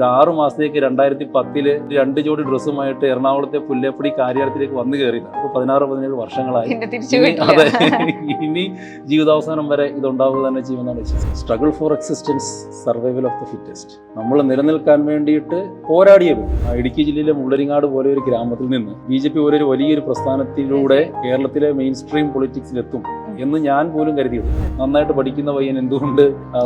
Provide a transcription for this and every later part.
ഒരു ആറു മാസത്തേക്ക് രണ്ടായിരത്തി പത്തിൽ രണ്ട് ജോഡി ഡ്രസ്സുമായിട്ട് എറണാകുളത്തെ പുല്ലേപ്പടി കാര്യാലയത്തിലേക്ക് വന്നു കയറിയതാണ് അപ്പോൾ പതിനാറ് പതിനേഴ് വർഷങ്ങളായി. അതെ ഇനി ജീവിതാവസാനം വരെ ഇതുണ്ടാവുക തന്നെ ചെയ്യുമെന്നാണ് വിശ്വസിക്കുന്നത്. Struggle for existence survival of the fittest നമ്മൾ നിലനിൽക്കാൻ വേണ്ടിയിട്ട് പോരാടിയത് ഇടുക്കി ജില്ലയിലെ മുള്ളരിങ്ങാട് പോലെ ഒരു ഗ്രാമത്തിൽ നിന്ന് ബി ജെ പി ഒരു വലിയൊരു പ്രസ്ഥാനത്തിലൂടെ കേരളത്തിലെ മെയിൻ സ്ട്രീം പൊളിറ്റിക്സിലെത്തും എന്ന് ഞാൻ പോലും കരുതിയിട്ടുണ്ട് നന്നായിട്ട് പഠിക്കുന്ന പയ്യൻ എന്തുകൊണ്ട്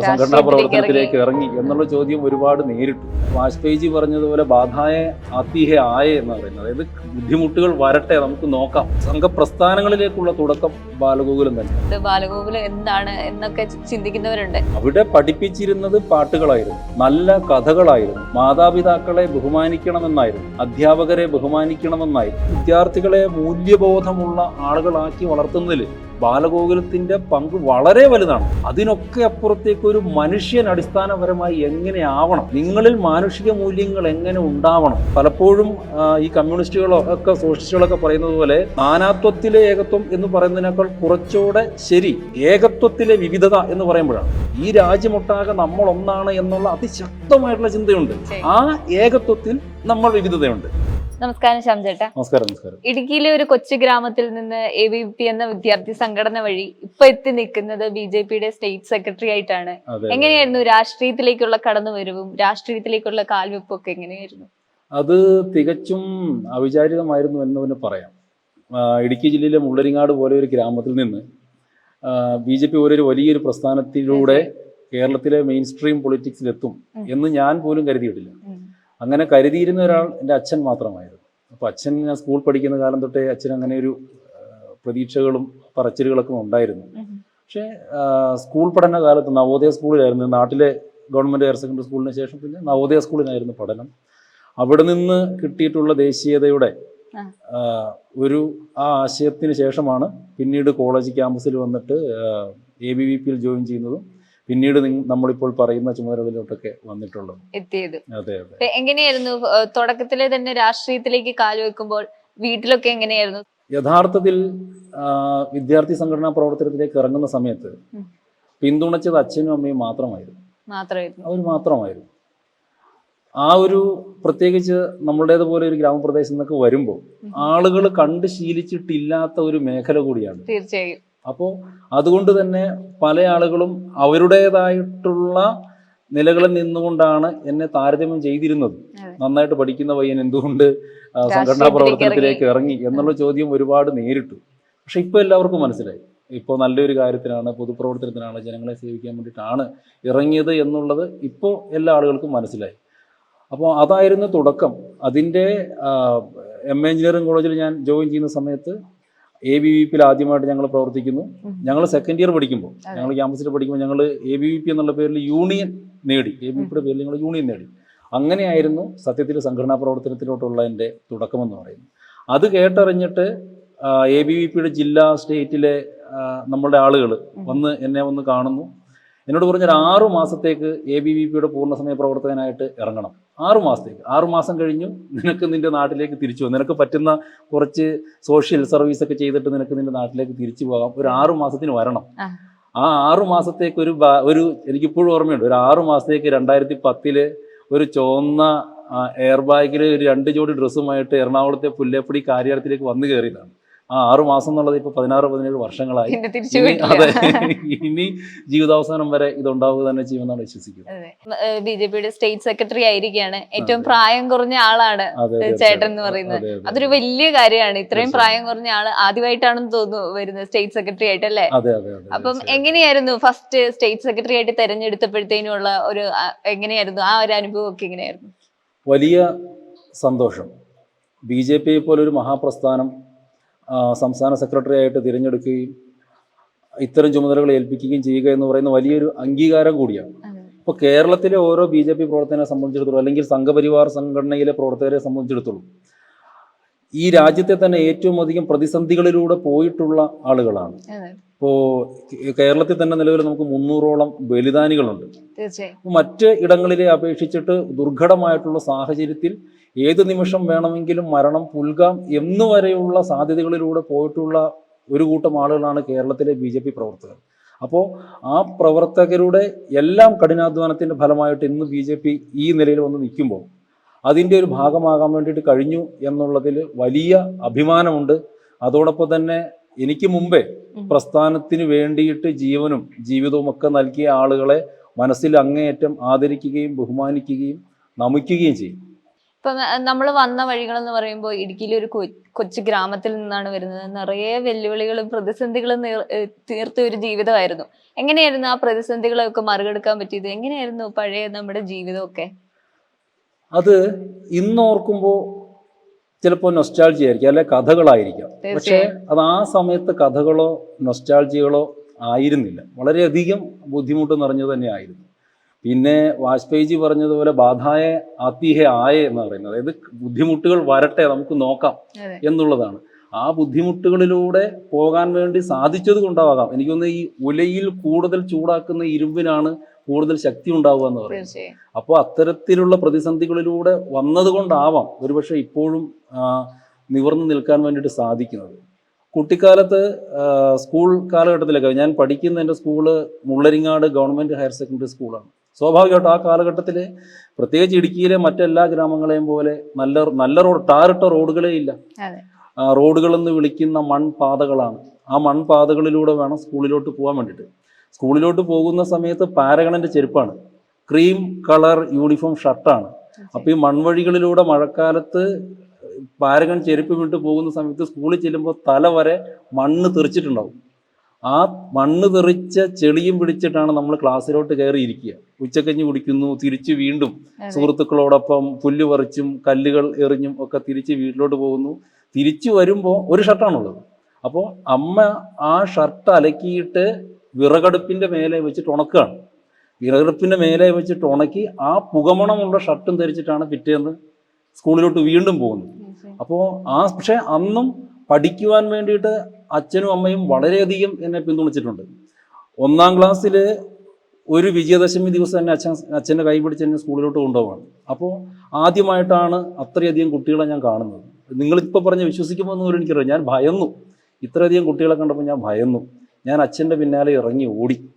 സംഘടനാ പ്രവർത്തനത്തിലേക്ക് ഇറങ്ങി? എന്നുള്ള ചോദ്യം ഒരുപാട് നേരിട്ടു. വാജ്പേയിജി പറഞ്ഞതുപോലെ ബാധായ ആത്തിഹ ആയ എന്ന് പറയുന്നത്. അതായത് ബുദ്ധിമുട്ടുകൾ വരട്ടെ നമുക്ക് നോക്കാം. സംഘപ്രസ്ഥാനങ്ങളിലേക്കുള്ള തുടക്കം ബാലഗോകുലം തന്നെ. ബാലഗോകുലം എന്താണ് എന്നൊക്കെ ചിന്തിക്കുന്നവരുണ്ട്. അവിടെ പഠിപ്പിച്ചിരുന്നത് പാട്ടുകളായിരുന്നു. നല്ല കഥകളായിരുന്നു. മാതാപിതാക്കളെ ബഹുമാനിക്കണമെന്നായിരുന്നു. അധ്യാപകരെ ബഹുമാനിക്കണമെന്നായിരുന്നു. വിദ്യാർത്ഥികളെ മൂല്യബോധമുള്ള ആളുകളാക്കി വളർത്തുന്നതിൽ ബാലഗോകുലത്തിന്റെ പങ്ക് വളരെ വലുതാണ്. അതിനൊക്കെ അപ്പുറത്തേക്ക് ഒരു മനുഷ്യൻ അടിസ്ഥാനപരമായി എങ്ങനെ ആവണം? നിങ്ങളിൽ മാനുഷിക മൂല്യങ്ങൾ എങ്ങനെ ഉണ്ടാവണം? പലപ്പോഴും ഈ കമ്മ്യൂണിസ്റ്റുകളോ ഒക്കെ സോഷ്യലിസ്റ്റുകളൊക്കെ പറയുന്നത് പോലെ നാനാത്വത്തിലെ ഏകത്വം എന്ന് പറയുന്നതിനേക്കാൾ കുറച്ചുകൂടെ ശരി ഏകത്വത്തിലെ വിവിധത എന്ന് പറയുമ്പോഴാണ്. ഈ രാജ്യമൊട്ടാകെ നമ്മൾ ഒന്നാണ് എന്നുള്ള അതിശക്തമായിട്ടുള്ള ചിന്തയുണ്ട്. ആ ഏകത്വത്തിൽ നമ്മൾ വിവിധതയുണ്ട്. നമസ്കാരം ശ്യാം ചേട്ടാ നമസ്കാരം നമസ്കാരം. ഇടുക്കിയിലെ ഒരു കൊച്ചു ഗ്രാമത്തിൽ നിന്ന് എ ബി പി എന്ന വിദ്യാർത്ഥി സംഘടന വഴി ഇപ്പൊ എത്തി നിൽക്കുന്നത് ബി ജെ പിയുടെ സ്റ്റേറ്റ് സെക്രട്ടറി ആയിട്ടാണ്. എങ്ങനെയായിരുന്നു രാഷ്ട്രീയത്തിലേക്കുള്ള കടന്നുവരവും രാഷ്ട്രീയത്തിലേക്കുള്ള കാൽവെപ്പും ഒക്കെ എങ്ങനെയായിരുന്നു? അത് തികച്ചും അവിചാരിതമായിരുന്നു എന്ന് തന്നെ പറയാം. ഇടുക്കി ജില്ലയിലെ മുള്ളരിങ്ങാട് പോലെ ഒരു ഗ്രാമത്തിൽ നിന്ന് ബി ജെ പി ഒരു വലിയൊരു പ്രസ്ഥാനത്തിലൂടെ കേരളത്തിലെ മെയിൻ സ്ട്രീം പൊളിറ്റിക്സിലെത്തും എന്ന് ഞാൻ പോലും കരുതിയിട്ടില്ല. അങ്ങനെ കരുതിയിരുന്ന ഒരാൾ എന്റെ അച്ഛൻ മാത്രമായിരുന്നു. അപ്പോൾ അച്ഛൻ ഞാൻ സ്കൂൾ പഠിക്കുന്ന കാലം തൊട്ടേ അച്ഛൻ അങ്ങനെ ഒരു പ്രതീക്ഷകളും പറച്ചിലുകളൊക്കെ ഉണ്ടായിരുന്നു. പക്ഷേ സ്കൂൾ പഠന കാലത്ത് നവോദയ സ്കൂളിലായിരുന്നു. നാട്ടിലെ ഗവൺമെന്റ് ഹയർ സെക്കൻഡറി സ്കൂളിന് ശേഷം പിന്നെ നവോദയ സ്കൂളിലായിരുന്നു പഠനം. അവിടെ നിന്ന് കിട്ടിയിട്ടുള്ള ദേശീയതയുടെ ഒരു ആ ആശയത്തിന് ശേഷമാണ് പിന്നീട് കോളേജ് ക്യാമ്പസിൽ വന്നിട്ട് എ ബി വി പിയിൽ ജോയിൻ ചെയ്യുന്നതും പിന്നീട് നമ്മളിപ്പോൾ പറയുന്ന ചുമതലകളിലോട്ടൊക്കെ വന്നിട്ടുള്ളത് എത്തിയത്. അതെ അതെ. എങ്ങനെയായിരുന്നു? തുടക്കത്തിലെ തന്നെ രാഷ്ട്രീയത്തിലേക്ക് കാലുവെക്കുമ്പോൾ വീട്ടിലൊക്കെ എങ്ങനെയായിരുന്നു? യഥാർത്ഥത്തിൽ വിദ്യാർത്ഥി സംഘടനാ പ്രവർത്തനത്തിലേക്ക് ഇറങ്ങുന്ന സമയത്ത് പിന്തുണച്ചത് അച്ഛനും അമ്മയും മാത്രമായിരുന്നു. മാത്രമായിരുന്നു. അവർ മാത്രമായിരുന്നു. ആ ഒരു പ്രത്യേകിച്ച് നമ്മളുടേതുപോലെ ഒരു ഗ്രാമപ്രദേശം എന്നൊക്കെ വരുമ്പോൾ. ആളുകൾ കണ്ട് ശീലിച്ചിട്ടില്ലാത്ത ഒരു മേഖല കൂടിയാണ്. തീർച്ചയായും. അപ്പോൾ അതുകൊണ്ട് തന്നെ പല ആളുകളും അവരുടേതായിട്ടുള്ള നിലകളിൽ നിന്നുകൊണ്ടാണ് എന്നെ താരതമ്യം ചെയ്തിരുന്നത്. നന്നായിട്ട് പഠിക്കുന്ന പയ്യൻ എന്തുകൊണ്ട് സംഘടനാ പ്രവർത്തനത്തിലേക്ക് ഇറങ്ങി. എന്നുള്ള ചോദ്യം ഒരുപാട് നേരിട്ടു. പക്ഷെ ഇപ്പോൾ എല്ലാവർക്കും മനസ്സിലായി. ഇപ്പോൾ നല്ലൊരു കാര്യത്തിനാണ് പൊതുപ്രവർത്തനത്തിനാണ് ജനങ്ങളെ സേവിക്കാൻ വേണ്ടിയിട്ടാണ് ഇറങ്ങിയത് എന്നുള്ളത് ഇപ്പോൾ എല്ലാ ആളുകൾക്കും മനസ്സിലായി. അപ്പോൾ അതായിരുന്നു തുടക്കം. അതിന്റെ എം എ എഞ്ചിനീയറിംഗ് കോളേജിൽ ഞാൻ ജോയിൻ ചെയ്യുന്ന സമയത്ത് എ ബി വി പിയിൽ ആദ്യമായിട്ട് ഞങ്ങൾ പ്രവർത്തിക്കുന്നു. ഞങ്ങൾ സെക്കൻഡ് ഇയർ പഠിക്കുമ്പോൾ. ഞങ്ങൾ ക്യാമ്പസിൽ പഠിക്കുമ്പോൾ ഞങ്ങൾ എ ബി വി പി എന്നുള്ള പേരിൽ യൂണിയൻ നേടി. എ ബി പിയുടെ പേരിൽ ഞങ്ങൾ യൂണിയൻ നേടി. അങ്ങനെയായിരുന്നു സത്യത്തിൽ സംഘടനാ പ്രവർത്തനത്തിലോട്ടുള്ള എന്റെ തുടക്കമെന്ന് പറയുന്നത്. അത് കേട്ടറിഞ്ഞിട്ട് എ ബി വി പിയുടെ ജില്ലാ സ്റ്റേറ്റിലെ നമ്മളുടെ ആളുകൾ വന്ന് എന്നെ വന്ന് കാണുന്നു. എന്നോട് പറഞ്ഞൊരു ആറു മാസത്തേക്ക് എ ബി വി പിയുടെ പൂർണസമയ പ്രവർത്തകനായിട്ട് ഇറങ്ങണം. ആറു മാസത്തേക്ക്. ആറു മാസം കഴിഞ്ഞു നിനക്ക് നിന്റെ നാട്ടിലേക്ക് തിരിച്ചു പോകാം. നിനക്ക് പറ്റുന്ന കുറച്ച് സോഷ്യൽ സർവീസ് ഒക്കെ ചെയ്തിട്ട് നിനക്ക് നിന്റെ നാട്ടിലേക്ക് തിരിച്ചു പോകാം. ഒരു ആറു മാസത്തിന് വരണം. ആ. ആറു മാസത്തേക്ക് ഒരു ഒരു എനിക്കിപ്പോഴും ഓർമ്മയുണ്ട്. ഒരു ആറു മാസത്തേക്ക് രണ്ടായിരത്തി പത്തിൽ ഒരു ചുവന്ന എയർ ബാഗിൽ ഒരു രണ്ട് ജോഡി ഡ്രസ്സുമായിട്ട് എറണാകുളത്തെ പുല്ലേപ്പടി കാര്യാലയത്തിലേക്ക് വന്നു കയറിയതാണ്. ആ ആറ് മാസം എന്നുള്ളത് ഇപ്പൊ പതിനാറ് പതിനേഴ് വർഷങ്ങളായി. അതെ ഇനി ജീവിതാവസാനം വരെ ഇത് ഉണ്ടാവുക തന്നെ ചെയ്യുമെന്നാണ് വിശ്വസിക്കുന്നത്. ബി ജെ പിയുടെ സ്റ്റേറ്റ് സെക്രട്ടറി ആയിരിക്കുകയാണ്. ഏറ്റവും പ്രായം കുറഞ്ഞ ആളാണ് ചേട്ടൻ എന്ന് പറയുന്നത്. അതെ, അതെ, അതൊരു വലിയ കാര്യമാണ്. ഇത്രയും പ്രായം കുറഞ്ഞ ആൾ ആദ്യമായിട്ടാണെന്ന് തോന്നുന്നു വരുന്നത് സ്റ്റേറ്റ് സെക്രട്ടറി ആയിട്ട് അല്ലേ? അപ്പം എങ്ങനെയായിരുന്നു ഫസ്റ്റ് സ്റ്റേറ്റ് സെക്രട്ടറി ആയിട്ട് തെരഞ്ഞെടുത്തപ്പോഴത്തേനുള്ള ഒരു എങ്ങനെയായിരുന്നു? ആ ഒരു അനുഭവം ഒക്കെ എങ്ങനെയായിരുന്നു? വലിയ സന്തോഷം. ബി ജെ പിയെ പോലൊരു മഹാപ്രസ്ഥാനം സംസ്ഥാന സെക്രട്ടറി ആയിട്ട് തിരഞ്ഞെടുക്കുകയും ഇത്തരം ചുമതലകൾ ഏൽപ്പിക്കുകയും ചെയ്യുക എന്ന് പറയുന്ന വലിയൊരു അംഗീകാരം കൂടിയാണ്. ഇപ്പോൾ കേരളത്തിലെ ഓരോ ബി ജെ പി പ്രവർത്തകനെ സംബന്ധിച്ചിടത്തോളം അല്ലെങ്കിൽ സംഘപരിവാർ സംഘടനയിലെ പ്രവർത്തകരെ സംബന്ധിച്ചിടത്തോളം ഈ രാജ്യത്തെ തന്നെ ഏറ്റവും അധികം പ്രതിസന്ധികളിലൂടെ പോയിട്ടുള്ള ആളുകളാണ്. ഇപ്പോ ഇപ്പോൾ കേരളത്തിൽ തന്നെ നിലവിൽ നമുക്ക് മുന്നൂറോളം ബലിദാനികളുണ്ട്. മറ്റ് ഇടങ്ങളിലെ അപേക്ഷിച്ചിട്ട് ദുർഘടമായിട്ടുള്ള സാഹചര്യത്തിൽ ഏത് നിമിഷം വേണമെങ്കിലും മരണം പുൽകാം എന്നുവരെയുള്ള സാധ്യതകളിലൂടെ പോയിട്ടുള്ള ഒരു കൂട്ടം ആളുകളാണ് കേരളത്തിലെ ബി ജെ പി പ്രവർത്തകർ. അപ്പോൾ ആ പ്രവർത്തകരുടെ എല്ലാം കഠിനാധ്വാനത്തിന്റെ ഫലമായിട്ട് ഇന്ന് ബി ജെ പി ഈ നിലയിൽ വന്ന് നിൽക്കുമ്പോൾ അതിന്റെ ഒരു ഭാഗമാകാൻ വേണ്ടിയിട്ട് കഴിഞ്ഞു എന്നുള്ളതിൽ വലിയ അഭിമാനമുണ്ട്. അതോടൊപ്പം തന്നെ എനിക്ക് മുമ്പേ. പ്രസ്ഥാനത്തിന് വേണ്ടിയിട്ട് ജീവനും ജീവിതവും ഒക്കെ നൽകിയ ആളുകളെ മനസ്സിൽ അങ്ങേയറ്റം ആദരിക്കുകയും ബഹുമാനിക്കുകയും നമിക്കുകയും ചെയ്യും. ഇപ്പൊ നമ്മൾ വന്ന വഴികൾ എന്ന് പറയുമ്പോൾ ഇടുക്കിയിലെ ഒരു കൊച്ചു ഗ്രാമത്തിൽ നിന്നാണ് വരുന്നത്. നിറയെ വെല്ലുവിളികളും പ്രതിസന്ധികളും തീർത്ത ഒരു ജീവിതമായിരുന്നു. എങ്ങനെയായിരുന്നു ആ പ്രതിസന്ധികളൊക്കെ മറികടക്കാൻ പറ്റിയത്? എങ്ങനെയായിരുന്നു പഴയ നമ്മുടെ ജീവിതമൊക്കെ? അത് ഇന്ന് ഓർക്കുമ്പോൾ ചിലപ്പോൾ നൊസ്റ്റാൾജി ആയിരിക്കും അല്ലെ കഥകളായിരിക്കാം. പക്ഷേ അത് ആ സമയത്ത് കഥകളോ നൊസ്റ്റാൾജികളോ ആയിരുന്നില്ല. വളരെയധികം ബുദ്ധിമുട്ട് നിറഞ്ഞു തന്നെയായിരുന്നു. പിന്നെ വാജ്പേയിജി പറഞ്ഞതുപോലെ ബാധായ ആത്തിഹ ആയ എന്ന് പറയുന്നത്. അതായത് ബുദ്ധിമുട്ടുകൾ വരട്ടെ നമുക്ക് നോക്കാം എന്നുള്ളതാണ്. ആ ബുദ്ധിമുട്ടുകളിലൂടെ പോകാൻ വേണ്ടി സാധിച്ചത് കൊണ്ടാവാം. എനിക്കൊന്ന് ഈ ഉലയിൽ കൂടുതൽ ചൂടാക്കുന്ന ഇരുമ്പിനാണ് കൂടുതൽ ശക്തി ഉണ്ടാവുക എന്ന് പറയുന്നത്. അപ്പോൾ അത്തരത്തിലുള്ള പ്രതിസന്ധികളിലൂടെ വന്നതുകൊണ്ടാവാം ഒരുപക്ഷെ ഇപ്പോഴും നിവർന്നു നിൽക്കാൻ വേണ്ടിയിട്ട് സാധിക്കുന്നത്. കുട്ടിക്കാലത്ത് സ്കൂൾ കാലഘട്ടത്തിലൊക്കെ ഞാൻ പഠിക്കുന്ന എന്റെ school Mullaringad government higher secondary സ്കൂളാണ്. സ്വാഭാവികമായിട്ടും ആ കാലഘട്ടത്തിൽ പ്രത്യേകിച്ച് ഇടുക്കിയിലെ മറ്റെല്ലാ ഗ്രാമങ്ങളെയും പോലെ നല്ല നല്ല റോഡ് ടാറിട്ട റോഡുകളേ ഇല്ല. റോഡുകളെന്ന് വിളിക്കുന്ന മൺപാതകളാണ്. ആ മൺപാതകളിലൂടെ വേണം സ്കൂളിലോട്ട് പോകാൻ വേണ്ടിയിട്ട്. സ്കൂളിലോട്ട് പോകുന്ന സമയത്ത് പാരഗണന്റെ ചെരുപ്പാണ്. ക്രീം കളർ യൂണിഫോം ഷർട്ടാണ്. അപ്പോൾ ഈ മൺവഴികളിലൂടെ മഴക്കാലത്ത് പാരഗൺ ചെരുപ്പ് വിട്ട് പോകുന്ന സമയത്ത് സ്കൂളിൽ ചെല്ലുമ്പോൾ തല വരെ മണ്ണ് തെറിച്ചിട്ടുണ്ടാവും. ആ മണ്ണ് തെറിച്ച ചെളിയും പിടിച്ചിട്ടാണ് നമ്മൾ ക്ലാസ്സിലോട്ട് കയറി ഇരിക്കുക ഉച്ചക്കഞ്ഞി കുടിക്കുന്നു തിരിച്ച് വീണ്ടും സുഹൃത്തുക്കളോടൊപ്പം പുല്ല് പറിച്ചും കല്ലുകൾ എറിഞ്ഞും ഒക്കെ തിരിച്ച് വീട്ടിലോട്ട് പോകുന്നു. തിരിച്ചു വരുമ്പോൾ ഒരു ഷർട്ടാണുള്ളത് അപ്പോൾ അമ്മ ആ ഷർട്ട് അലക്കിയിട്ട് വിറകടുപ്പിന്റെ മേലെ വെച്ചിട്ട് ഉണക്കുകയാണ്. വിറകടുപ്പിന്റെ മേലെ വെച്ചിട്ട് ഉണക്കി ആ പുകമണമുള്ള ഷർട്ടും ധരിച്ചിട്ടാണ് പിറ്റേന്ന് സ്കൂളിലോട്ട് വീണ്ടും പോകുന്നത്. അപ്പോൾ ആ പക്ഷേ അന്നും പഠിക്കുവാൻ വേണ്ടിയിട്ട് അച്ഛനും അമ്മയും വളരെയധികം എന്നെ പിന്തുണച്ചിട്ടുണ്ട്. ഒന്നാം ക്ലാസ്സിൽ ഒരു വിജയദശമി ദിവസം തന്നെ അച്ഛൻ അച്ഛന്റെ കൈ പിടിച്ച് എന്നെ സ്കൂളിലോട്ട് കൊണ്ടുപോവാണ്. അപ്പോൾ ആദ്യമായിട്ടാണ് അത്രയധികം കുട്ടികളെ ഞാൻ കാണുന്നത്. നിങ്ങളിപ്പോൾ പറഞ്ഞ് വിശ്വസിക്കുമ്പോൾ എന്ന് എനിക്കറിയാം ഞാൻ ഭയന്നു. ഇത്രയധികം കുട്ടികളെ കണ്ടപ്പോൾ ഞാൻ ഭയന്നു. ഞാൻ അച്ഛന്റെ പിന്നാലെ ഇറങ്ങി ഓടി.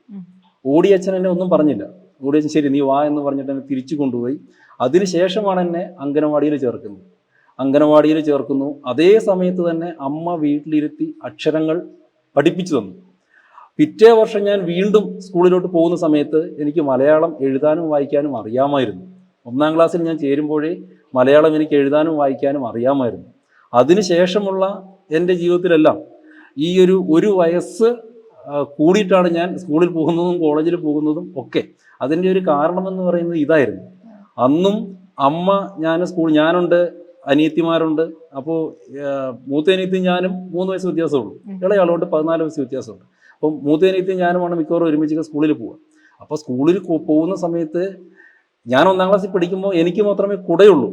ഓടി അച്ഛൻ എന്നെ ഒന്നും പറഞ്ഞില്ല. ഓടി അച്ഛൻ ശരി നീ വാ എന്ന് പറഞ്ഞിട്ട് എന്നെ തിരിച്ചു കൊണ്ടുപോയി. അതിനുശേഷമാണ് എന്നെ അംഗനവാടിയിൽ ചേർക്കുന്നത്. അംഗനവാടിയിൽ ചേർക്കുന്നു. അതേ സമയത്ത് തന്നെ അമ്മ വീട്ടിലിരുത്തി അക്ഷരങ്ങൾ പഠിപ്പിച്ചു തന്നു. പിറ്റേ വർഷം ഞാൻ വീണ്ടും സ്കൂളിലോട്ട് പോകുന്ന സമയത്ത് എനിക്ക് മലയാളം എഴുതാനും വായിക്കാനും അറിയാമായിരുന്നു. ഒന്നാം ക്ലാസ്സിൽ ഞാൻ ചേരുമ്പോഴേ മലയാളം എനിക്ക് എഴുതാനും വായിക്കാനും അറിയാമായിരുന്നു. അതിനുശേഷമുള്ള എന്റെ ജീവിതത്തിലെല്ലാം ഈ ഒരു ഒരു വയസ്സ് കൂടിയിട്ടാണ് ഞാൻ സ്കൂളിൽ പോകുന്നതും കോളേജിൽ പോകുന്നതും ഒക്കെ. അതിന്റെ ഒരു കാരണമെന്ന് പറയുന്നത് ഇതായിരുന്നു. അന്നും അമ്മ ഞാൻ സ്കൂൾ ഞാനുണ്ട്. അനിയത്തിമാരുണ്ട്. അപ്പോൾ മൂത്ത അനിയത്തി ഞാനും മൂന്ന് വയസ്സ് വ്യത്യാസമുള്ളൂ. ഇളയാളോട്ട് പതിനാല് വയസ്സ് വ്യത്യാസമുണ്ട്. അപ്പം മൂത്ത അനിയത്തി ഞാനുമാണ് മിക്കവാറും ഒരുമിച്ച് സ്കൂളിൽ പോവുക. അപ്പോൾ സ്കൂളിൽ പോകുന്ന സമയത്ത് ഞാൻ ഒന്നാം ക്ലാസ്സിൽ പഠിക്കുമ്പോൾ എനിക്ക് മാത്രമേ കുടയുള്ളൂ.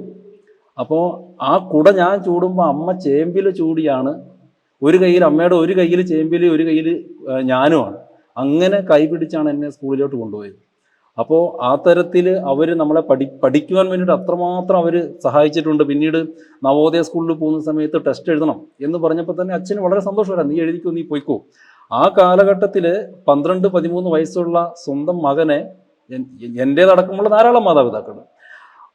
അപ്പോൾ ആ കുട ഞാൻ ചൂടുമ്പോൾ അമ്മ ചേമ്പിൽ ചൂടിയാണ്. ഒരു കയ്യിൽ അമ്മയുടെ ഒരു കയ്യിൽ ചേമ്പിൽ ഒരു കയ്യിൽ ഞാനുമാണ്. അങ്ങനെ കൈ പിടിച്ചാണ് എന്നെ സ്കൂളിലോട്ട് കൊണ്ടുപോയത്. അപ്പോൾ ആ തരത്തിൽ അവർ നമ്മളെ പഠി പഠിക്കുവാൻ വേണ്ടിയിട്ട് അത്രമാത്രം അവർ സഹായിച്ചിട്ടുണ്ട്. പിന്നീട് നവോദയ സ്കൂളിൽ പോകുന്ന സമയത്ത് ടെസ്റ്റ് എഴുതണം എന്ന് പറഞ്ഞപ്പോൾ തന്നെ അച്ഛന് വളരെ സന്തോഷമായിരുന്നു നീ എഴുതിക്കോ നീ പോയിക്കോ. ആ കാലഘട്ടത്തിൽ പന്ത്രണ്ട് പതിമൂന്ന് വയസ്സുള്ള സ്വന്തം മകനെ എൻ- എന്റേതടക്കമുള്ള ധാരാളം മാതാപിതാക്കൾ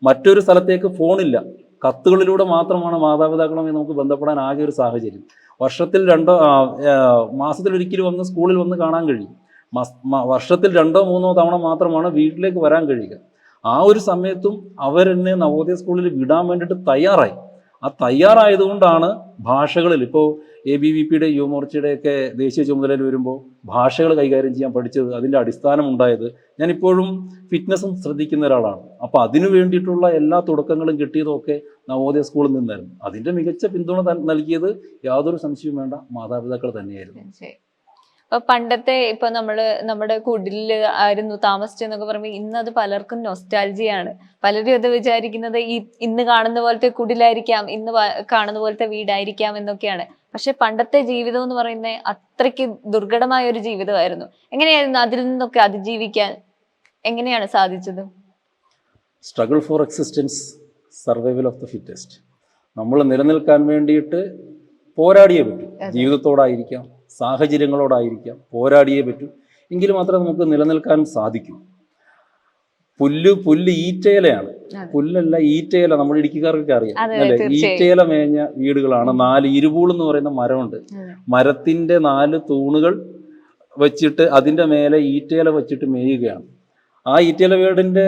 മറ്റൊരു സ്ഥലത്തേക്ക് ഫോണില്ല. കത്തുകളിലൂടെ മാത്രമാണ് മാതാപിതാക്കളുമായി നമുക്ക് ബന്ധപ്പെടാൻ ആകെ ഒരു സാഹചര്യം. വർഷത്തിൽ രണ്ടോ ഒരിക്കലും വന്ന് സ്കൂളിൽ വന്ന് കാണാൻ കഴിയും. വർഷത്തിൽ രണ്ടോ മൂന്നോ തവണ മാത്രമാണ് വീട്ടിലേക്ക് വരാൻ കഴിയുക. ആ ഒരു സമയത്തും അവരെന്നെ നവോദയ സ്കൂളിൽ വിടാൻ വേണ്ടിയിട്ട് തയ്യാറായി. ആ തയ്യാറായതുകൊണ്ടാണ് ഭാഷകളിൽ ഇപ്പോൾ എ ബി വി പിയുടെ യുവമോർച്ചയുടെ ഒക്കെ ദേശീയ ചുമതലയിൽ വരുമ്പോൾ ഭാഷകൾ കൈകാര്യം ചെയ്യാൻ പഠിച്ചത് അതിന്റെ അടിസ്ഥാനം ഉണ്ടായത് ഞാനിപ്പോഴും ഫിറ്റ്നസ്സും ശ്രദ്ധിക്കുന്ന ഒരാളാണ്. അപ്പോൾ അതിനു വേണ്ടിയിട്ടുള്ള എല്ലാ തുടക്കങ്ങളും കിട്ടിയതൊക്കെ നവോദയ സ്കൂളിൽ നിന്നായിരുന്നു. അതിന്റെ മികച്ച പിന്തുണ നൽകിയത് യാതൊരു സംശയവും വേണ്ട മാതാപിതാക്കൾ തന്നെയായിരുന്നു. പണ്ടത്തെ ഇപ്പൊ നമ്മൾ നമ്മുടെ കുടിലിൽ ആയിരുന്നു താമസിച്ചെന്നൊക്കെ പറയുമ്പോൾ ഇന്ന് അത് പലർക്കും നൊസ്റ്റാൽജിയാണ് പലരും അത് വിചാരിക്കുന്നത് ഈ ഇന്ന് കാണുന്ന പോലത്തെ കുടിലായിരിക്കാം ഇന്ന് കാണുന്ന പോലത്തെ വീടായിരിക്കാം എന്നൊക്കെയാണ്. പക്ഷെ പണ്ടത്തെ ജീവിതം എന്ന് പറയുന്നത് അത്രയ്ക്ക് ദുർഘടമായ ഒരു ജീവിതമായിരുന്നു. എങ്ങനെയായിരുന്നു അതിൽ നിന്നൊക്കെ അതിജീവിക്കാൻ? എങ്ങനെയാണ് സാധിച്ചത്? Struggle for existence survival of the fittest നമ്മൾ നിലനിൽക്കാൻ വേണ്ടിയിട്ട് പോരാടിയേ പറ്റൂ. ജീവിതത്തോടായിരിക്കാം. സാഹചര്യങ്ങളോടായിരിക്കാം പോരാടിയേ പറ്റൂ. എങ്കിൽ മാത്രമേ നമുക്ക് നിലനിൽക്കാൻ സാധിക്കൂ. പുല്ല് പുല്ല് ഈറ്റയിലയാണ്. പുല്ലല്ല ഈറ്റയില നമ്മൾ ഇടുക്കിക്കാർക്കൊക്കെ അറിയാം അല്ലെ? ഈറ്റയില മേഞ്ഞ വീടുകളാണ്. നാല് ഇരുപൂൾ എന്ന് പറയുന്ന മരമുണ്ട്. മരത്തിന്റെ നാല് തൂണുകൾ വെച്ചിട്ട് അതിന്റെ മേലെ ഈറ്റയില വെച്ചിട്ട് മേയുകയാണ്. ആ ഈറ്റയില വീടിന്റെ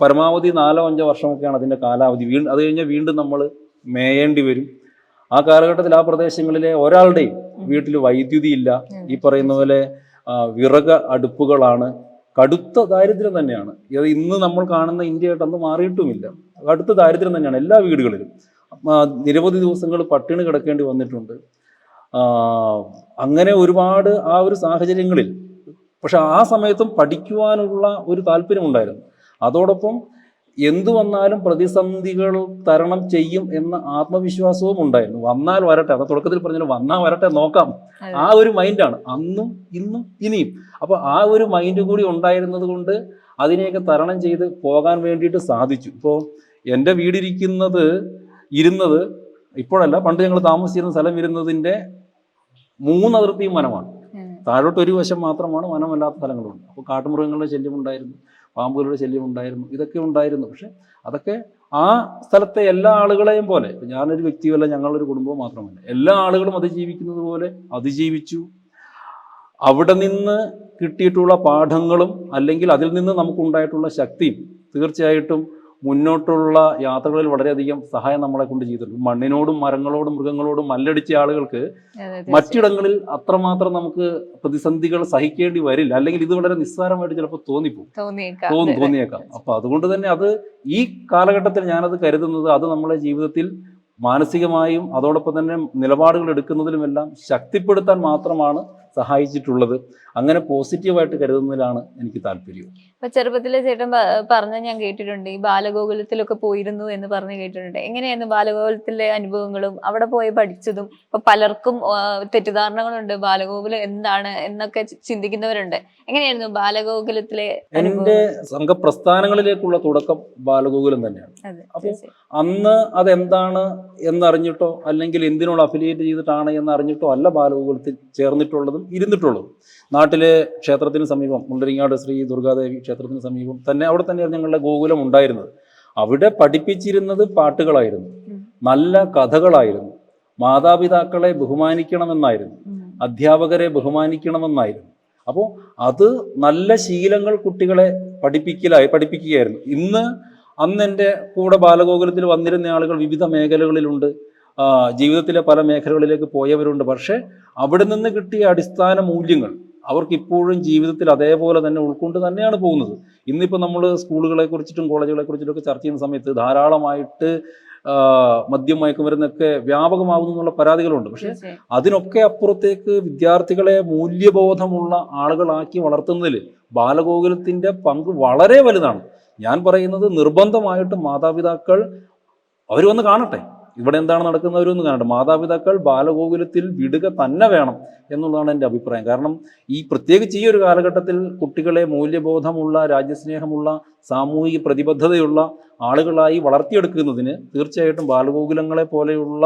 പരമാവധി നാലോ അഞ്ചോ വർഷമൊക്കെയാണ് അതിന്റെ കാലാവധി. വീണ്ടും അത് കഴിഞ്ഞാൽ വീണ്ടും നമ്മൾ മേയേണ്ടി വരും. ആ കാലഘട്ടത്തിൽ ആ പ്രദേശങ്ങളിലെ ഒരാളുടെയും വീട്ടിൽ വൈദ്യുതി ഇല്ല. ഈ പറയുന്ന പോലെ വിറക അടുപ്പുകളാണ്. കടുത്ത ദാരിദ്ര്യം തന്നെയാണ്. ഇത് ഇന്ന് നമ്മൾ കാണുന്ന ഇന്ത്യയായിട്ട് അന്ന് മാറിയിട്ടുമില്ല. കടുത്ത ദാരിദ്ര്യം തന്നെയാണ് എല്ലാ വീടുകളിലും. നിരവധി ദിവസങ്ങൾ പട്ടിണി കിടക്കേണ്ടി വന്നിട്ടുണ്ട്. അങ്ങനെ ഒരുപാട് ആ ഒരു സാഹചര്യങ്ങളിൽ പക്ഷെ ആ സമയത്തും പഠിക്കുവാനുള്ള ഒരു താല്പര്യമുണ്ടായിരുന്നു. അതോടൊപ്പം എന്തു വന്നാലും പ്രതിസന്ധികൾ തരണം ചെയ്യും എന്ന ആത്മവിശ്വാസവും ഉണ്ടായിരുന്നു. വന്നാൽ വരട്ടെ അത് തുടക്കത്തിൽ പറഞ്ഞാൽ വന്നാൽ വരട്ടെ നോക്കാം. ആ ഒരു മൈൻഡാണ് അന്നും ഇന്നും ഇനിയും. അപ്പോൾ ആ ഒരു മൈൻഡ് കൂടി ഉണ്ടായിരുന്നത് കൊണ്ട് അതിനെയൊക്കെ തരണം ചെയ്ത് പോകാൻ വേണ്ടിയിട്ട് സാധിച്ചു. ഇപ്പോൾ എന്റെ വീടിരിക്കുന്നത് ഇരുന്നത് ഇപ്പോഴല്ല പണ്ട് ഞങ്ങൾ താമസിച്ചിരുന്ന സ്ഥലം ഇരുന്നതിന്റെ മൂന്നതിർത്തിയും വനമാണ്. താഴോട്ട് ഒരു വശം മാത്രമാണ് വനമല്ലാത്ത സ്ഥലങ്ങളുണ്ട്. അപ്പോൾ കാട്ടുമൃഗങ്ങളുടെ ശല്യം ഉണ്ടായിരുന്നു പാമ്പുകളുടെ ശല്യം ഉണ്ടായിരുന്നു ഇതൊക്കെ ഉണ്ടായിരുന്നു. പക്ഷെ അതൊക്കെ ആ സ്ഥലത്തെ എല്ലാ ആളുകളെയും പോലെ ഇപ്പം ഞാനൊരു വ്യക്തിയല്ല ഞങ്ങളൊരു കുടുംബവും മാത്രമല്ല എല്ലാ ആളുകളും അതിജീവിക്കുന്നത് പോലെ അതിജീവിച്ചു. അവിടെ നിന്ന് കിട്ടിയിട്ടുള്ള പാഠങ്ങളും അല്ലെങ്കിൽ അതിൽ നിന്ന് നമുക്കുണ്ടായിട്ടുള്ള ശക്തിയും തീർച്ചയായിട്ടും മുന്നോട്ടുള്ള യാത്രകളിൽ വളരെയധികം സഹായം നമ്മളെ കൊണ്ട് ചെയ്തിട്ടുണ്ട്. മണ്ണിനോടും മരങ്ങളോടും മൃഗങ്ങളോടും മല്ലടിച്ച ആളുകൾക്ക്. മറ്റിടങ്ങളിൽ അത്രമാത്രം നമുക്ക് പ്രതിസന്ധികൾ സഹിക്കേണ്ടി വരില്ല. അല്ലെങ്കിൽ ഇത് വളരെ നിസ്സാരമായിട്ട് ചിലപ്പോൾ തോന്നിപ്പോകും തോന്നി. തോന്നിയേക്കാം. അപ്പൊ അതുകൊണ്ട് തന്നെ അത് ഈ കാലഘട്ടത്തിൽ ഞാനത് കരുതുന്നത് അത് നമ്മളെ ജീവിതത്തിൽ മാനസികമായും അതോടൊപ്പം തന്നെ നിലപാടുകൾ എടുക്കുന്നതിലുമെല്ലാം ശക്തിപ്പെടുത്താൻ മാത്രമാണ് സഹായിച്ചിട്ടുള്ളത്. അങ്ങനെ പോസിറ്റീവായിട്ട് കരുതുന്നതിലാണ് എനിക്ക് താല്പര്യം. ഇപ്പൊ ചെറുപ്പത്തിലെ ചേട്ടൻ പറഞ്ഞ ഞാൻ കേട്ടിട്ടുണ്ട്. ഈ ബാലഗോകുലത്തിലൊക്കെ പോയിരുന്നു എന്ന് പറഞ്ഞു കേട്ടിട്ടുണ്ട്. എങ്ങനെയായിരുന്നു ബാലഗോകുലത്തിലെ അനുഭവങ്ങളും? അവിടെ പോയി പഠിച്ചതും? ഇപ്പൊ പലർക്കും തെറ്റിദ്ധാരണകളുണ്ട്. ബാലഗോകുലം എന്താണ് എന്നൊക്കെ ചിന്തിക്കുന്നവരുണ്ട്. എങ്ങനെയായിരുന്നു ബാലഗോകുലത്തിലെ എന്റെ സംഘപ്രസ്ഥാനങ്ങളിലേക്കുള്ള തുടക്കം ബാലഗോകുലം തന്നെയാണ്. അപ്പൊ. അന്ന് അതെന്താണ് എന്നറിഞ്ഞിട്ടോ അല്ലെങ്കിൽ എന്തിനോട് അഫിലിയേറ്റ് ചെയ്തിട്ടാണ് എന്നറിഞ്ഞിട്ടോ അല്ല ബാലഗോകുലത്തിൽ ചേർന്നിട്ടുള്ളതും ഇരുന്നിട്ടുള്ളതും നാട്ടിലെ ക്ഷേത്രത്തിന് സമീപം മുണ്ടരിങ്ങാട് ശ്രീ ദുർഗാദേവി ക്ഷേത്രത്തിന് സമീപം തന്നെ അവിടെ തന്നെയാണ് ഞങ്ങളുടെ ഗോകുലം ഉണ്ടായിരുന്നത്. അവിടെ പഠിപ്പിച്ചിരുന്നത് പാട്ടുകളായിരുന്നു. നല്ല കഥകളായിരുന്നു. മാതാപിതാക്കളെ ബഹുമാനിക്കണമെന്നായിരുന്നു. അധ്യാപകരെ ബഹുമാനിക്കണമെന്നായിരുന്നു. അപ്പോൾ അത് നല്ല ശീലങ്ങൾ കുട്ടികളെ പഠിപ്പിക്കലായി പഠിപ്പിക്കുകയായിരുന്നു. ഇന്ന് അന്ന് എന്റെ കൂടെ ബാലഗോകുലത്തിൽ വന്നിരുന്ന ആളുകൾ വിവിധ മേഖലകളിലുണ്ട്. ജീവിതത്തിലെ പല മേഖലകളിലേക്ക് പോയവരുണ്ട്. പക്ഷേ അവിടെ നിന്ന് കിട്ടിയ അടിസ്ഥാന മൂല്യങ്ങൾ അവർക്ക് ഇപ്പോഴും ജീവിതത്തിൽ അതേപോലെ തന്നെ ഉൾക്കൊണ്ട് തന്നെയാണ് പോകുന്നത്. ഇന്നിപ്പോൾ നമ്മൾ സ്കൂളുകളെ കുറിച്ചിട്ടും കോളേജുകളെ കുറിച്ചിട്ടും ഒക്കെ ചർച്ച ചെയ്യുന്ന സമയത്ത് ധാരാളമായിട്ട് മദ്യം മയക്കുമരുന്നൊക്കെ വ്യാപകമാകുന്നു എന്നുള്ള പരാതികളുണ്ട്. പക്ഷെ. അതിനൊക്കെ അപ്പുറത്തേക്ക് വിദ്യാർത്ഥികളെ മൂല്യബോധമുള്ള ആളുകളാക്കി വളർത്തുന്നതിൽ ബാലഗോകുലത്തിന്റെ പങ്ക് വളരെ വലുതാണ്. ഞാൻ പറയുന്നത് നിർബന്ധമായിട്ട് മാതാപിതാക്കൾ അവർ വന്ന് കാണട്ടെ. ഇവിടെ എന്താണ് നടക്കുന്നവരൊന്ന് കാണട്ടെ. മാതാപിതാക്കൾ ബാലഗോകുലത്തിൽ വിടുക തന്നെ വേണം എന്നുള്ളതാണ് എന്റെ അഭിപ്രായം. കാരണം ഈ പ്രത്യേകിച്ച് ഈ ഒരു കാലഘട്ടത്തിൽ കുട്ടികളെ മൂല്യബോധമുള്ള രാജ്യസ്നേഹമുള്ള സാമൂഹിക പ്രതിബദ്ധതയുള്ള ആളുകളായി വളർത്തിയെടുക്കുന്നതിന് തീർച്ചയായിട്ടും ബാലഗോകുലങ്ങളെ പോലെയുള്ള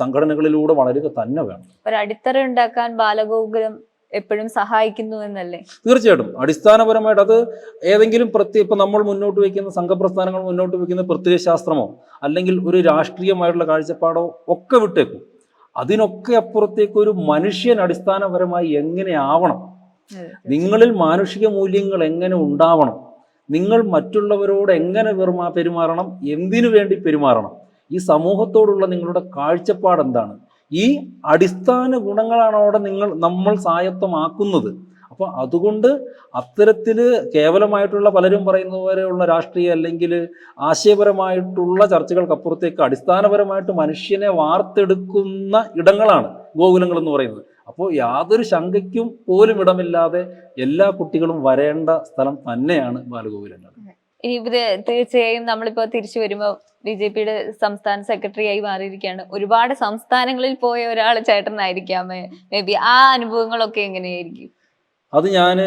സംഘടനകളിലൂടെ വളരുക തന്നെ വേണം. ഒരു അടിത്തറ ഉണ്ടാക്കാൻ ബാലഗോകുലം എപ്പോഴും സഹായിക്കുന്നു എന്നല്ലേ? തീർച്ചയായിട്ടും. അടിസ്ഥാനപരമായിട്ട് അത് ഏതെങ്കിലും പ്രത്യേക ഇപ്പൊ നമ്മൾ മുന്നോട്ട് വയ്ക്കുന്ന സംഘപ്രസ്ഥാനങ്ങൾ മുന്നോട്ട് വയ്ക്കുന്ന പ്രത്യയശാസ്ത്രമോ അല്ലെങ്കിൽ ഒരു രാഷ്ട്രീയമായിട്ടുള്ള കാഴ്ചപ്പാടോ ഒക്കെ വിട്ടേക്കും. അതിനൊക്കെ അപ്പുറത്തേക്ക് ഒരു മനുഷ്യൻ അടിസ്ഥാനപരമായി എങ്ങനെ ആവണം? നിങ്ങളിൽ മാനുഷിക മൂല്യങ്ങൾ എങ്ങനെ ഉണ്ടാവണം? നിങ്ങൾ മറ്റുള്ളവരോട് എങ്ങനെ പെരുമാ പെരുമാറണം? എന്തിനു വേണ്ടി പെരുമാറണം? ഈ സമൂഹത്തോടുള്ള നിങ്ങളുടെ കാഴ്ചപ്പാട് എന്താണ്? ഈ അടിസ്ഥാന ഗുണങ്ങളാണ് അവിടെ നിങ്ങൾ നമ്മൾ സ്വായത്തമാക്കുന്നത്. അപ്പോൾ അതുകൊണ്ട് അത്തരത്തിൽ കേവലമായിട്ടുള്ള പലരും പറയുന്ന പോലെയുള്ള രാഷ്ട്രീയ അല്ലെങ്കിൽ ആശയപരമായിട്ടുള്ള ചർച്ചകൾക്കപ്പുറത്തേക്ക് അടിസ്ഥാനപരമായിട്ട് മനുഷ്യനെ വാർത്തെടുക്കുന്ന ഇടങ്ങളാണ് ഗോകുലങ്ങൾ എന്ന് പറയുന്നത്. അപ്പോൾ യാതൊരു ശങ്കയ്ക്കും പോലും ഇടമില്ലാതെ എല്ലാ കുട്ടികളും വരേണ്ട സ്ഥലം തന്നെയാണ് ബാലഗോകുലങ്ങൾ. ഇത് തീർച്ചയായും നമ്മളിപ്പോ തിരിച്ചു വരുമ്പോ ബി ജെ പിയുടെ സംസ്ഥാന സെക്രട്ടറി ആയി മാറിയിരിക്കുകയാണ്. ഒരുപാട് സംസ്ഥാനങ്ങളിൽ പോയ ഒരാൾ ചേട്ടനായിരിക്കാമേ. ബി ആ അനുഭവങ്ങളൊക്കെ എങ്ങനെയായിരിക്കും? അത് ഞാൻ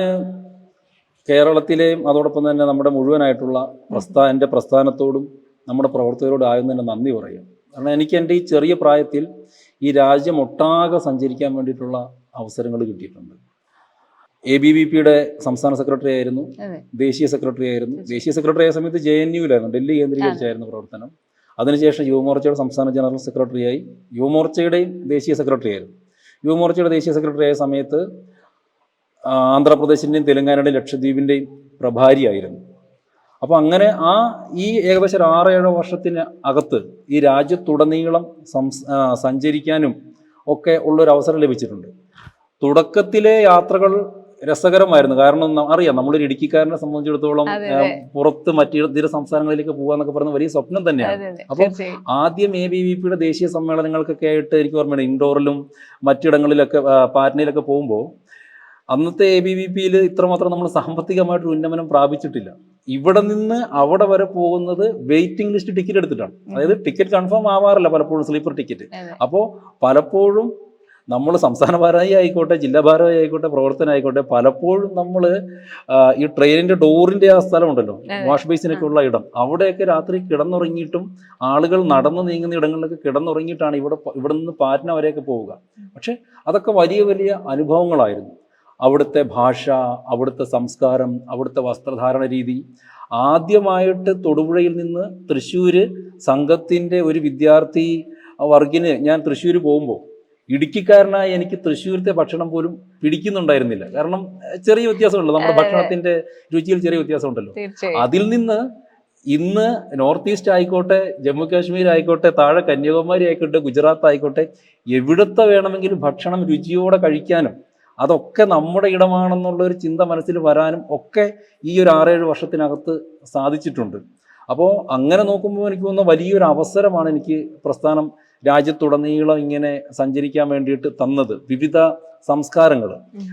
കേരളത്തിലെയും അതോടൊപ്പം തന്നെ നമ്മുടെ മുഴുവനായിട്ടുള്ള പ്രസ്ഥാ എന്റെ പ്രസ്ഥാനത്തോടും നമ്മുടെ പ്രവർത്തകരോടും ആദ്യം തന്നെ നന്ദി പറയും കാരണം എനിക്ക് എന്റെ ഈ ചെറിയ പ്രായത്തിൽ ഈ രാജ്യം ഒട്ടാകെ സഞ്ചരിക്കാൻ വേണ്ടിയിട്ടുള്ള അവസരങ്ങൾ കിട്ടിയിട്ടുണ്ട്. എ ബി വി പിയുടെ സംസ്ഥാന സെക്രട്ടറി ആയിരുന്നു. ദേശീയ സെക്രട്ടറി ആയിരുന്നു. ദേശീയ സെക്രട്ടറി ആയ സമയത്ത് ജെ എൻ യുവിലായിരുന്നു ഡൽഹി കേന്ദ്രീകരിച്ചായിരുന്നു പ്രവർത്തനം. അതിനുശേഷം യുവമോർച്ചയുടെ സംസ്ഥാന ജനറൽ സെക്രട്ടറിയായി യുവമോർച്ചയുടെയും ദേശീയ സെക്രട്ടറി ആയിരുന്നു. യുവമോർച്ചയുടെ ദേശീയ സെക്രട്ടറി ആയ സമയത്ത് ആന്ധ്രാപ്രദേശിന്റെയും ആന്ധ്രാപ്രദേശിന്റെയും തെലങ്കാനയുടെയും ലക്ഷദ്വീപിന്റെയും പ്രഭാരിയായിരുന്നു. അപ്പോൾ അങ്ങനെ ആ ഈ ഏകദേശം ഒരു ആറ് ഏഴോ വർഷത്തിന് അകത്ത് ഈ രാജ്യത്തുടനീളം സഞ്ചരിക്കാനും ഒക്കെ ഉള്ളൊരു അവസരം ലഭിച്ചിട്ടുണ്ട്. തുടക്കത്തിലെ യാത്രകൾ രസകരമായിരുന്നു. കാരണം അറിയാം നമ്മളൊരു ഇടുക്കിക്കാരനെ സംബന്ധിച്ചിടത്തോളം പുറത്ത് മറ്റു ഇതര സംസ്ഥാനങ്ങളിലേക്ക് പോകാന്നൊക്കെ പറയുന്ന വലിയ സ്വപ്നം തന്നെയാണ്. അപ്പൊ ആദ്യം എ ബി വി പിയുടെ ദേശീയ സമ്മേളനങ്ങൾക്കൊക്കെ ആയിട്ട് എനിക്ക് ഓർമ്മയുണ്ട്. ഇൻഡോറിലും മറ്റിടങ്ങളിലൊക്കെ പാറ്റ്നയിലൊക്കെ പോകുമ്പോൾ അന്നത്തെ എ ബി വി പിയിൽ ഇത്രമാത്രം നമ്മൾ സാമ്പത്തികമായിട്ട് ഉന്നമനം പ്രാപിച്ചിട്ടില്ല. ഇവിടെ നിന്ന് അവിടെ വരെ പോകുന്നത് വെയിറ്റിംഗ് ലിസ്റ്റ് ടിക്കറ്റ് എടുത്തിട്ടാണ്. അതായത് ടിക്കറ്റ് കൺഫേം ആവാറില്ല പലപ്പോഴും സ്ലീപ്പർ ടിക്കറ്റ്. അപ്പോൾ പലപ്പോഴും നമ്മൾ സംസ്ഥാന ഭാരവാഹി ആയിക്കോട്ടെ ജില്ലാ ഭാരവാഹി ആയിക്കോട്ടെ പ്രവർത്തനം ആയിക്കോട്ടെ പലപ്പോഴും നമ്മൾ ഈ ട്രെയിനിന്റെ ഡോറിന്റെ ആ സ്ഥലമുണ്ടല്ലോ. വാഷ് ബേസിനൊക്കെ ഉള്ള ഇടം. അവിടെയൊക്കെ രാത്രി കിടന്നുറങ്ങിയിട്ടും ആളുകൾ നടന്നു നീങ്ങുന്ന ഇടങ്ങളിലൊക്കെ കിടന്നുറങ്ങിയിട്ടാണ് ഇവിടെ ഇവിടെ നിന്ന് പാറ്റ്ന വരെയൊക്കെ പോവുക. പക്ഷെ അതൊക്കെ വലിയ വലിയ അനുഭവങ്ങളായിരുന്നു. അവിടുത്തെ ഭാഷ അവിടുത്തെ സംസ്കാരം അവിടുത്തെ വസ്ത്രധാരണ രീതി. ആദ്യമായിട്ട് തൊടുപുഴയിൽ നിന്ന് തൃശ്ശൂർ സംഘത്തിന്റെ ഒരു വിദ്യാർത്ഥി വർഗിന് ഞാൻ തൃശ്ശൂർ പോകുമ്പോൾ ഇടുക്കിക്കാരനായ എനിക്ക് തൃശ്ശൂരത്തെ ഭക്ഷണം പോലും പിടിക്കുന്നുണ്ടായിരുന്നില്ല. കാരണം ചെറിയ വ്യത്യാസമുണ്ടല്ലോ. നമ്മുടെ. ഭക്ഷണത്തിന്റെ രുചിയിൽ ചെറിയ വ്യത്യാസമുണ്ടല്ലോ. ഉണ്ടല്ലോ അതിൽ നിന്ന് ഇന്ന് നോർത്ത് ഈസ്റ്റ് ആയിക്കോട്ടെ ജമ്മു കാശ്മീർ ആയിക്കോട്ടെ താഴെ കന്യാകുമാരി ആയിക്കോട്ടെ ഗുജറാത്ത് ആയിക്കോട്ടെ എവിടത്തെ വേണമെങ്കിലും ഭക്ഷണം രുചിയോടെ കഴിക്കാനും അതൊക്കെ നമ്മുടെ ഇടമാണെന്നുള്ള ഒരു ചിന്ത മനസ്സിൽ വരാനും ഒക്കെ ഈ ഒരു ആറേഴ് വർഷത്തിനകത്ത് സാധിച്ചിട്ടുണ്ട്. അപ്പോൾ അങ്ങനെ നോക്കുമ്പോൾ എനിക്ക് തോന്നുന്ന വലിയൊരു അവസരമാണ് എനിക്ക് പ്രസ്ഥാനം രാജ്യത്തുടനീളം ഇങ്ങനെ സഞ്ചരിക്കാൻ വേണ്ടിയിട്ട് തന്നത് വിവിധ സംസ്കാരങ്ങൾ.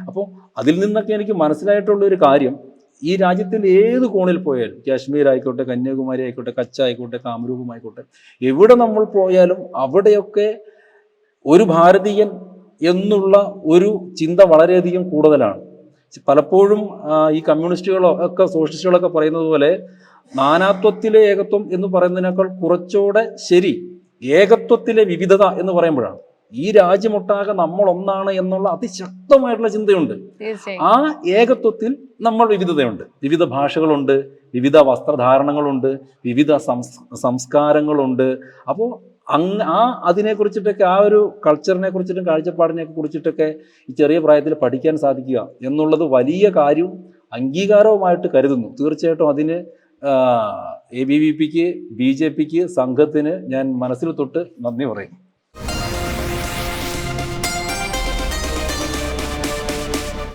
അപ്പോൾ അതിൽ നിന്നൊക്കെ എനിക്ക് മനസ്സിലായിട്ടുള്ള ഒരു കാര്യം ഈ രാജ്യത്തിന്റെ ഏത് കോണിൽ പോയാലും കാശ്മീർ ആയിക്കോട്ടെ കന്യാകുമാരി ആയിക്കോട്ടെ കച്ച ആയിക്കോട്ടെ കാമരൂപം ആയിക്കോട്ടെ എവിടെ നമ്മൾ പോയാലും അവിടെയൊക്കെ ഒരു ഭാരതീയൻ എന്നുള്ള ഒരു ചിന്ത വളരെയധികം കൂടുതലാണ്. പലപ്പോഴും ഈ കമ്മ്യൂണിസ്റ്റുകളോ ഒക്കെ സോഷ്യലിസ്റ്റുകളൊക്കെ പറയുന്നത് പോലെ നാനാത്വത്തിലെ ഏകത്വം എന്ന് പറയുന്നതിനേക്കാൾ കുറച്ചുകൂടെ ശരി ഏകത്വത്തിലെ വിവിധത എന്ന് പറയുമ്പോഴാണ്. ഈ രാജ്യമൊട്ടാകെ നമ്മൾ ഒന്നാണ് എന്നുള്ള അതിശക്തമായിട്ടുള്ള ചിന്തയുണ്ട്. ആ ഏകത്വത്തിൽ നമ്മൾ വിവിധതയുണ്ട്. വിവിധ ഭാഷകളുണ്ട് വിവിധ വസ്ത്രധാരണങ്ങളുണ്ട് വിവിധ സംസ് സംസ്കാരങ്ങളുണ്ട്. അപ്പോൾ അങ്ങ് ആ അതിനെക്കുറിച്ചിട്ടൊക്കെ ആ ഒരു കൾച്ചറിനെ കുറിച്ചിട്ടും കാഴ്ചപ്പാടിനെ കുറിച്ചിട്ടൊക്കെ ഈ ചെറിയ പ്രായത്തിൽ പഠിക്കാൻ സാധിക്കുക എന്നുള്ളത് വലിയ കാര്യവും അംഗീകാരവുമായിട്ട് കരുതുന്നു. തീർച്ചയായിട്ടും അതിന് എ ബി വി പിക്ക് ബി ജെ പിക്ക് സംഘത്തിന് ഞാൻ മനസ്സിൽ തൊട്ട് നന്ദി പറയും.